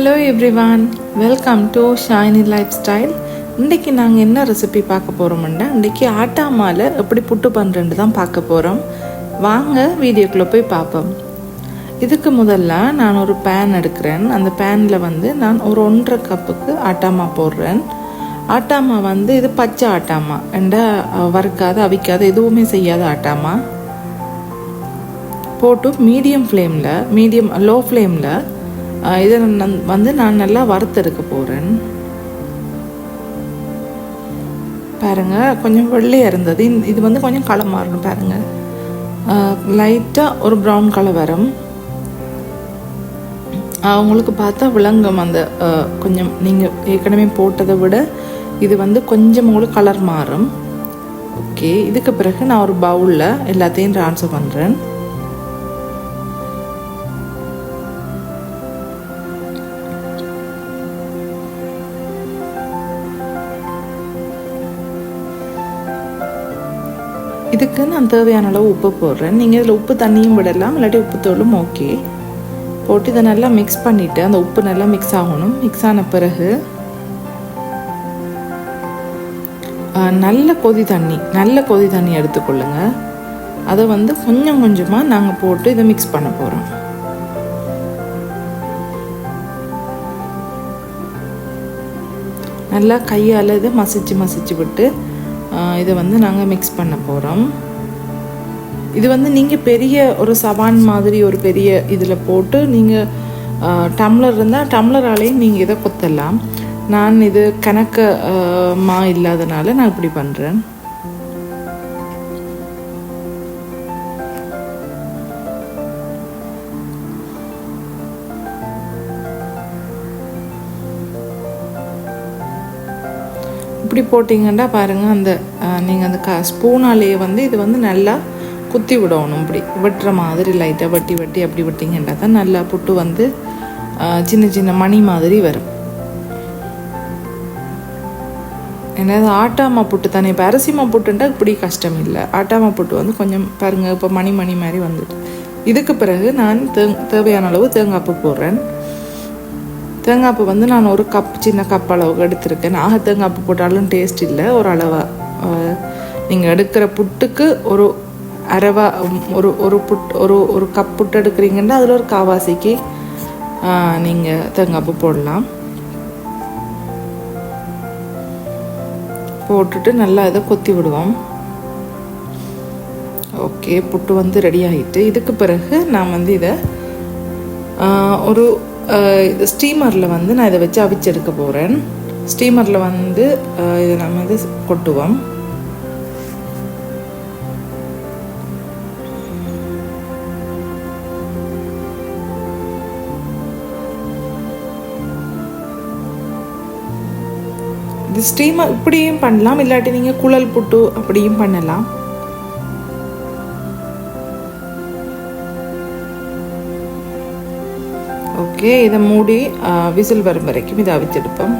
Hello everyone welcome to shiny lifestyle இன்றைக்கி நாங்கள் என்ன ரெசிபி பார்க்க போகிறோம்னா இன்றைக்கி ஆட்டா மாலை எப்படி புட்டு பண்ணுறேன்னு தான் பார்க்க போகிறோம் வாங்க வீடியோக்குள்ளே போய் பார்ப்போம். இதுக்கு முதல்ல நான் ஒரு பேன் எடுக்கிறேன். அந்த பேனில் வந்து நான் ஒரு ஒன்றரை கப்புக்கு ஆட்டாமா போடுறேன். ஆட்டாமா வந்து இது பச்சை ஆட்டாமா எண்டா வறுக்காத அவிக்காத எதுவுமே செய்யாத ஆட்டாமா போட்டு மீடியம் ஃப்ளேமில் மீடியம் லோ ஃப்ளேமில் இதை நான் வந்து நான் நல்லா வறுத்தெடுக்க போகிறேன் பாருங்கள் கொஞ்சம் வெள்ளையாக இருந்தது. இது வந்து கொஞ்சம் களம் மாறணும் பாருங்கள் லைட்டாக ஒரு ப்ரௌன் கலர் வரும். அவங்களுக்கு பார்த்தா விளங்கும் அந்த கொஞ்சம் நீங்கள் ஏற்கனவே போட்டதை விட இது வந்து கொஞ்சம் உங்களுக்கு கலர் மாறும். ஓகே இதுக்கு பிறகு நான் ஒரு பவுலில் எல்லாத்தையும் ட்ரான்ஸ்ஃபர் பண்ணுறேன் இதுக்கு நான் தேவையான அளவு உப்பு போடுறேன். நீங்கள் இதில் உப்பு தண்ணியும் விடலாம் இல்லாட்டி உப்பு தோலும் ஓகே. போட்டு இதை நல்லா மிக்ஸ் பண்ணிவிட்டு அந்த உப்பு நல்லா மிக்ஸ் ஆகணும். மிக்ஸ் ஆன பிறகு நல்ல கொதி தண்ணி நல்ல கொதி தண்ணி எடுத்துக்கொள்ளுங்க. அதை வந்து கொஞ்சம் கொஞ்சமாக நாங்கள் போட்டு இதை மிக்ஸ் பண்ண போகிறோம் நல்லா கையால் இதை மசிச்சு மசிச்சு விட்டு இதை வந்து நாங்கள் மிக்ஸ் பண்ண போகிறோம் இது வந்து நீங்கள் பெரிய ஒரு சவான் மாதிரி ஒரு பெரிய இதில் போட்டு நீங்கள் டம்ளர் இருந்தால் டம்ளராலேயும் நீங்கள் இதை கொத்தலாம். நான் இது கணக்கு மா இல்லாதனால நான் இப்படி பண்ணுறேன் இப்படி போட்டிங்கன்னா பாருங்கள் அந்த நீங்கள் அந்த க ஸ்பூனாலேயே வந்து இது வந்து நல்லா குத்தி விடணும் இப்படி. வெட்டுற மாதிரி லைட்டாக வெட்டி வெட்டி அப்படி விட்டிங்கன்னா தான் நல்லா புட்டு வந்து சின்ன சின்ன மணி மாதிரி வரும். ஏன்னா ஆட்டாமா புட்டு தானே. இப்போ அரிசிமா புட்டுன்ட்டா இப்படி கஷ்டம் இல்லை. ஆட்டாமா புட்டு வந்து கொஞ்சம் பாருங்கள் இப்போ மணி மணி மாதிரி வந்துட்டு. இதுக்கு பிறகு நான் தேங் தேவையான அளவு தேங்காய் பூ போடுறேன். தேங்காய் பூ வந்து நான் ஒரு கப் சின்ன கப் அளவுக்கு எடுத்திருக்கேன். ஆக தேங்காய் பூ போட்டாலும் டேஸ்ட் இல்லை ஒரு அளவாக நீங்கள் எடுக்கிற புட்டுக்கு ஒரு அரைவா ஒரு ஒரு புட் ஒரு ஒரு கப் புட்டு எடுக்கிறீங்கன்னா அதில் ஒரு காவாசிக்கு நீங்கள் தேங்காய் பூ போடலாம். போட்டுட்டு நல்லா இதை கொத்தி விடுவோம். ஓகே புட்டு வந்து ரெடி ஆகிட்டு இதுக்கு பிறகு நான் வந்து இதை ஒரு ஸ்டீமரில் வந்து நான் இதை வச்சு அவிச்செடுக்க போகிறேன் ஸ்டீமரில் வந்து இதை நம்ம வந்து கொட்டுவோம். இது ஸ்டீமர் இப்படியும் பண்ணலாம். இல்லாட்டி நீங்கள் குழல் புட்டு அப்படியும் பண்ணலாம். ஓகே இதை மூடி விசில் வரும் வரைக்கும் இதை அவிச்செடுப்போம்.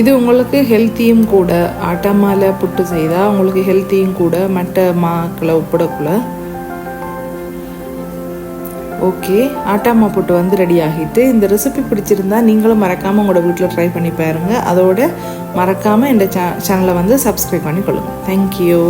இது உங்களுக்கு ஹெல்த்தியும் கூட ஆட்டா மாலை புட்டு செய்தால் உங்களுக்கு ஹெல்த்தியும் கூட மற்ற மாக்களை ஒப்பிடக்குள்ள. ஓகே ஆட்டாமா புட்டு வந்து ரெடி ஆகிட்டு இந்த ரெசிபி பிடிச்சிருந்தா நீங்களும் மறக்காமல் உங்களோட வீட்டில் ட்ரை பண்ணி பாருங்கள் அதோட மறக்காமல் இந்த சேனலை வந்து சப்ஸ்கிரைப் பண்ணி கொள்ளுங்கள் தேங்க்யூ